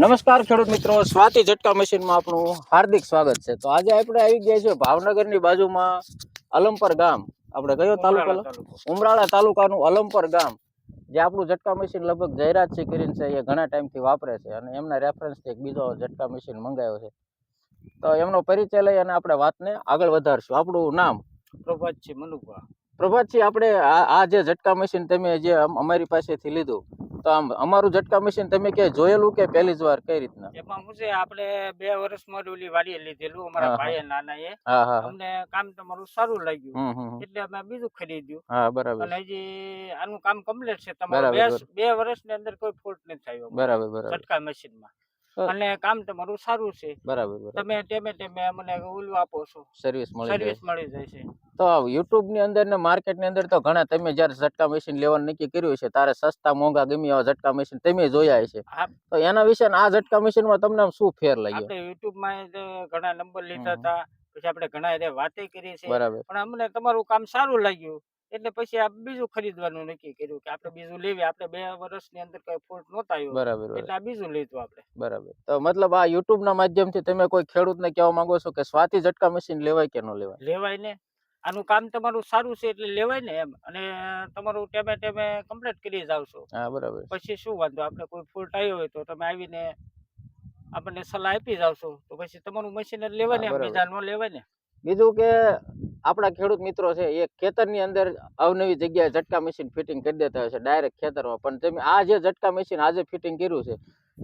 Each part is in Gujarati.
નમસ્કાર ખેડૂત મિત્રો સ્વાતિ ઝટકા મશીનમાં આપણું હાર્દિક સ્વાગત છે. તો આજે આપણે આવી ગયા છે ભાવનગરની બાજુમાં અલમપર ગામ. આપણે કયો તાલુકો ઉમરાળા તાલુકાનું અલમપર ગામ. જે આપણું ઝટકા મશીન લગભગ જયરાજ જયરાજસિંહ કરીને છે એ ઘણા ટાઈમથી વાપરે છે. અને એમના રેફરન્સથી એક બીજો ઝટકા મશીન મંગાવ્યો છે. તો એમનો પરિચય લઈ અને આપણે વાતને આગળ વધારશું. આપણું નામ? પ્રભાત છે મનુભા. પ્રભાતસિંહ આપણે આ આ જે ઝટકા મશીન તમે જે અમારી પાસેથી લીધું તો આમ અમારું ઝટકા મશીન તમે કે જોયેલું કે પહેલી જ વાર? કઈ રીતના? એમાં હું છે આપણે બે વર્ષમાં ઓલી વાડીએ લીધેલું અમારા. ભાઈએ નાના એ. અમને કામ તમારું સારું લાગ્યું. એટલે અમે બીજું ખરીદ્યું. હા બરાબર. અને હજી આનું કામ કમ્પ્લીટ છે. તમારું બે બે વર્ષની અંદર કોઈ ફોલ્ટ નથી થયો બરાબર બરાબર. ઝટકા મશીનમાં. અને કામ તમારું સારું છે. બરાબર તમે ટેમે ટેમે મને ઓલું આપો છો. સર્વિસ મળી સર્વિસ મળી જાય છે. તો યુટ્યુબની અંદર ને માર્કેટની અંદર તો ઘણા તમે જ્યારે ઝટકા મશીન લેવાનું નક્કી કર્યું છે તારે સસ્તા મોંઘા ગમે એવા ઝટકા મશીન તમે જોયા છે તો એના વિશે આ ઝટકા મશીનમાં તમને શું ફેર લાગ્યો? આપણે યુટ્યુબમાં ઘણા નંબર લીધા હતા પછી આપણે ઘણા વાતે કરી છે બરાબર. પણ અમને તમારું કામ સારું લાગ્યું એટલે પછી આ બીજું ખરીદવાનું નક્કી કર્યું કે આપણે બીજું લેવી આપણે બે વર્ષની અંદર કઈ ફોલ્ટ નહોતા આવ્યો બરાબર એટલે આ બીજું લીધું આપણે. બરાબર. તો મતલબ આ યુટ્યુબ ના માધ્યમથી તમે કોઈ ખેડૂતને કહેવા માંગો છો કે સ્વાતિ ઝટકા મશીન લેવાય કે ન લેવાય? લેવાય ને. આનું કામ તમારું સારું છે એટલે લેવાય ને એમ. અને તમારું ટેમે ટેમે કમ્પ્લીટ કરી જાવશો હા બરાબર. પછી શું વાંધો? આપણે કોઈ ફોલ્ટ આવ્યો હોય તો તમે આવીને આપણને સલાહ આપી જાવશો તો પછી તમારું મશીન જ લેવાય ને. બીજા ન લેવાય ને. બીજું કે આપણા ખેડૂત મિત્રો છે એ ખેતરની અંદર અવનવી જગ્યાએ ઝટકા મશીન ફિટિંગ કરી દેતા હોય છે ડાયરેક્ટ ખેતરમાં. પણ તમે આ જે ઝટકા મશીન આજે ફિટિંગ કર્યું છે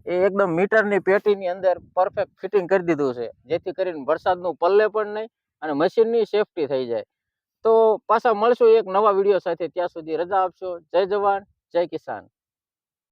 એ એકદમ મીટરની પેટીની અંદર પરફેક્ટ ફિટિંગ કરી દીધું છે. જેથી કરીને વરસાદનું પલ્લે પણ નહીં અને મશીનની સેફટી થઈ જાય. તો પાછા મળશું એક નવા વીડિયો સાથે. ત્યાં સુધી રજા આપશો. જય જવાન, જય કિસાન.